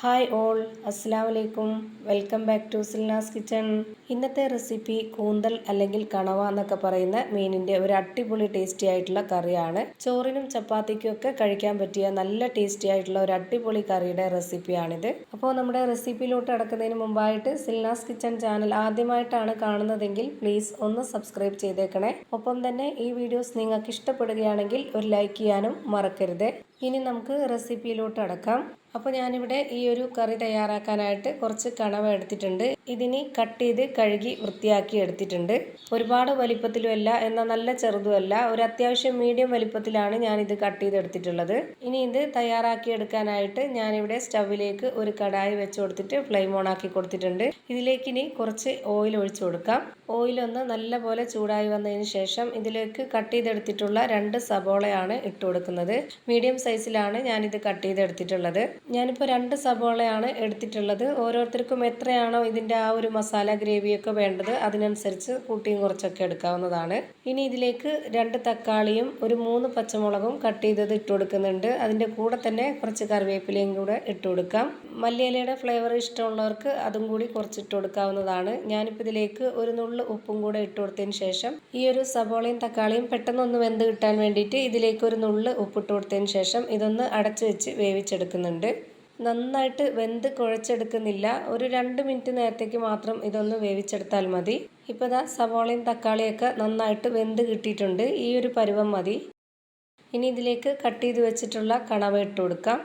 Hi all അസ്സാം വലൈക്കും welcome back to Silna's kitchen ഇന്നത്തെ റെസിപ്പി കൂന്തൽ അല്ലെങ്കിൽ കണവ എന്നൊക്കെ പറയുന്ന മീനിന്റെ ഒരു അടിപൊളി ടേസ്റ്റി ആയിട്ടുള്ള കറിയാണ്. ചോറിനും ചപ്പാത്തിക്കും ഒക്കെ കഴിക്കാൻ പറ്റിയ നല്ല ടേസ്റ്റി ആയിട്ടുള്ള ഒരു അടിപൊളി കറിയുടെ റെസിപ്പിയാണിത് അപ്പോൾ നമ്മുടെ റെസിപ്പിയിലോട്ട് അടക്കുന്നതിന് മുമ്പായിട്ട് സിൽനാസ് കിച്ചൺ ചാനൽ ആദ്യമായിട്ടാണ് കാണുന്നതെങ്കിൽ പ്ലീസ് ഒന്ന് സബ്സ്ക്രൈബ് ചെയ്തേക്കണേ. ഒപ്പം തന്നെ ഈ വീഡിയോസ് നിങ്ങൾക്ക് ഇഷ്ടപ്പെടുകയാണെങ്കിൽ ഒരു ലൈക്ക് ചെയ്യാനും മറക്കരുത്. ഇനി നമുക്ക് റെസിപ്പിയിലോട്ട് അടക്കാം. അപ്പോൾ ഞാനിവിടെ ഈ ഒരു കറി തയ്യാറാക്കാനായിട്ട് കുറച്ച് കണവ എടുത്തിട്ടുണ്ട്. ഇതിന് കട്ട് ചെയ്ത് കഴുകി വൃത്തിയാക്കി എടുത്തിട്ടുണ്ട്. ഒരുപാട് വലിപ്പത്തിലുമല്ല എന്നാൽ നല്ല ചെറുതുമല്ല. ഒരു അത്യാവശ്യം മീഡിയം വലിപ്പത്തിലാണ് ഞാനിത് കട്ട് ചെയ്ത് എടുത്തിട്ടുള്ളത് ഇനി ഇത് തയ്യാറാക്കി എടുക്കാനായിട്ട് ഞാനിവിടെ സ്റ്റവിലേക്ക് ഒരു കടായി വെച്ച് കൊടുത്തിട്ട് ഫ്ലെയിം ഓൺ ആക്കി കൊടുത്തിട്ടുണ്ട്. ഇതിലേക്ക് ഇനി കുറച്ച് ഓയിൽ ഒഴിച്ചു കൊടുക്കാം. ഓയിലൊന്ന് നല്ലപോലെ ചൂടായി വന്നതിന് ശേഷം ഇതിലേക്ക് കട്ട് ചെയ്തെടുത്തിട്ടുള്ള രണ്ട് സബോളയാണ് ഇട്ട് കൊടുക്കുന്നത്. മീഡിയം സൈസിലാണ് ഞാനിത് കട്ട് ചെയ്ത് ചെയ്തെടുത്തിട്ടുള്ളത്. ഞാനിപ്പോൾ രണ്ട് സബോളയാണ് എടുത്തിട്ടുള്ളത്. ഓരോരുത്തർക്കും എത്രയാണോ ഇതിന്റെ ആ ഒരു മസാല ഗ്രേവിയൊക്കെ വേണ്ടത് അതിനനുസരിച്ച് കൂട്ടിയും കുറച്ചൊക്കെ എടുക്കാവുന്നതാണ്. ഇനി ഇതിലേക്ക് രണ്ട് തക്കാളിയും ഒരു മൂന്ന് പച്ചമുളകും കട്ട് ചെയ്തത് ഇട്ട് കൊടുക്കുന്നുണ്ട്. അതിന്റെ കൂടെ തന്നെ കുറച്ച് കറിവേപ്പിലയും കൂടെ ഇട്ട് കൊടുക്കാം. മല്ലിയിലയുടെ ഫ്ലേവർ ഇഷ്ടമുള്ളവർക്ക് അതും കൂടി കുറച്ച് ഇട്ട് കൊടുക്കാവുന്നതാണ്. ഞാനിപ്പോൾ ഇതിലേക്ക് ഒരു നുള്ളു ഉപ്പും കൂടെ ഇട്ട് കൊടുത്തതിന് ശേഷം ഈ ഒരു സബോളയും തക്കാളിയും പെട്ടെന്ന് ഒന്ന് വെന്ത് കിട്ടാൻ വേണ്ടിയിട്ട് ഇതിലേക്ക് ഒരു നുള്ളു ഉപ്പിട്ട് കൊടുത്തതിന് ശേഷം ഇതൊന്ന് അടച്ചു വെച്ച് വേവിച്ചെടുക്കുന്നുണ്ട്. നന്നായിട്ട് വെന്ത് കുഴച്ചെടുക്കുന്നില്ല. ഒരു രണ്ട് മിനിറ്റ് നേരത്തേക്ക് മാത്രം ഇതൊന്ന് വേവിച്ചെടുത്താൽ മതി. ഇപ്പോൾ ഇതാ സവോളയും തക്കാളിയൊക്കെ നന്നായിട്ട് വെന്ത് കിട്ടിയിട്ടുണ്ട്. ഈ ഒരു പരുവം മതി. ഇനി ഇതിലേക്ക് കട്ട് ചെയ്ത് വെച്ചിട്ടുള്ള കണവ ഇട്ട് കൊടുക്കാം.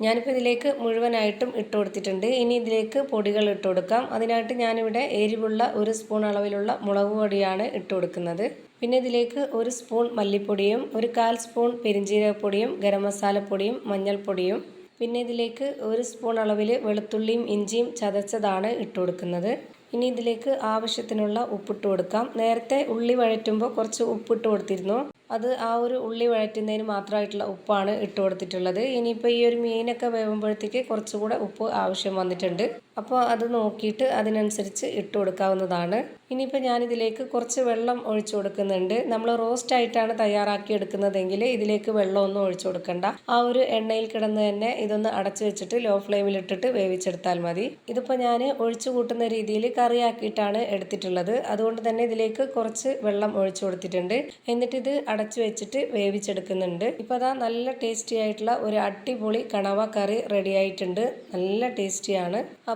ഞാനിപ്പോൾ ഇതിലേക്ക് മുഴുവനായിട്ടും ഇട്ട് കൊടുത്തിട്ടുണ്ട്. ഇനി ഇതിലേക്ക് പൊടികൾ ഇട്ട് കൊടുക്കാം. അതിനായിട്ട് ഞാനിവിടെ എരിവുള്ള ഒരു സ്പൂൺ അളവിലുള്ള മുളക് പൊടിയാണ് ഇട്ട് കൊടുക്കുന്നത്. പിന്നെ ഇതിലേക്ക് ഒരു സ്പൂൺ മല്ലിപ്പൊടിയും ഒരു കാൽ സ്പൂൺ പെരിഞ്ജീരകപ്പൊടിയും ഗരം മസാലപ്പൊടിയും മഞ്ഞൾപ്പൊടിയും പിന്നെ ഇതിലേക്ക് ഒരു സ്പൂൺ അളവിൽ വെളുത്തുള്ളിയും ഇഞ്ചിയും ചതച്ചതാണ് ഇട്ട് കൊടുക്കുന്നത്. ഇനി ഇതിലേക്ക് ആവശ്യത്തിനുള്ള ഉപ്പിട്ട് കൊടുക്കാം. നേരത്തെ ഉള്ളി വഴറ്റുമ്പോൾ കുറച്ച് ഉപ്പിട്ട് കൊടുത്തിരുന്നു. അത് ആ ഒരു ഉള്ളി വഴറ്റുന്നതിന് മാത്രമായിട്ടുള്ള ഉപ്പാണ് ഇട്ട് കൊടുത്തിട്ടുള്ളത്. ഇനിയിപ്പോൾ ഈ ഒരു മീനൊക്കെ വേവുമ്പോഴത്തേക്ക് കുറച്ചുകൂടെ ഉപ്പ് ആവശ്യം വന്നിട്ടുണ്ട്. അപ്പോൾ അത് നോക്കിയിട്ട് അതിനനുസരിച്ച് ഇട്ട് കൊടുക്കാവുന്നതാണ്. ഇനിയിപ്പോൾ ഞാനിതിലേക്ക് കുറച്ച് വെള്ളം ഒഴിച്ചു കൊടുക്കുന്നുണ്ട്. നമ്മൾ റോസ്റ്റ് ആയിട്ടാണ് തയ്യാറാക്കി എടുക്കുന്നതെങ്കിൽ ഇതിലേക്ക് വെള്ളമൊന്നും ഒഴിച്ചു കൊടുക്കണ്ട. ആ ഒരു എണ്ണയിൽ കിടന്ന് തന്നെ ഇതൊന്ന് അടച്ചു വെച്ചിട്ട് ലോ ഫ്ലെയിമിൽ ഇട്ടിട്ട് വേവിച്ചെടുത്താൽ മതി. ഇതിപ്പോൾ ഞാൻ ഒഴിച്ചു കൂട്ടുന്ന രീതിയിൽ കറിയാക്കിയിട്ടാണ് എടുത്തിട്ടുള്ളത്. അതുകൊണ്ട് തന്നെ ഇതിലേക്ക് കുറച്ച് വെള്ളം ഒഴിച്ചു കൊടുത്തിട്ടുണ്ട്. എന്നിട്ട് ഇത് അടച്ചു വെച്ചിട്ട് വേവിച്ചെടുക്കുന്നുണ്ട്. ഇപ്പോൾ അതാ നല്ല ടേസ്റ്റി ആയിട്ടുള്ള ഒരു അടിപൊളി കണവ കറി റെഡി ആയിട്ടുണ്ട്. നല്ല ടേസ്റ്റിയാണ്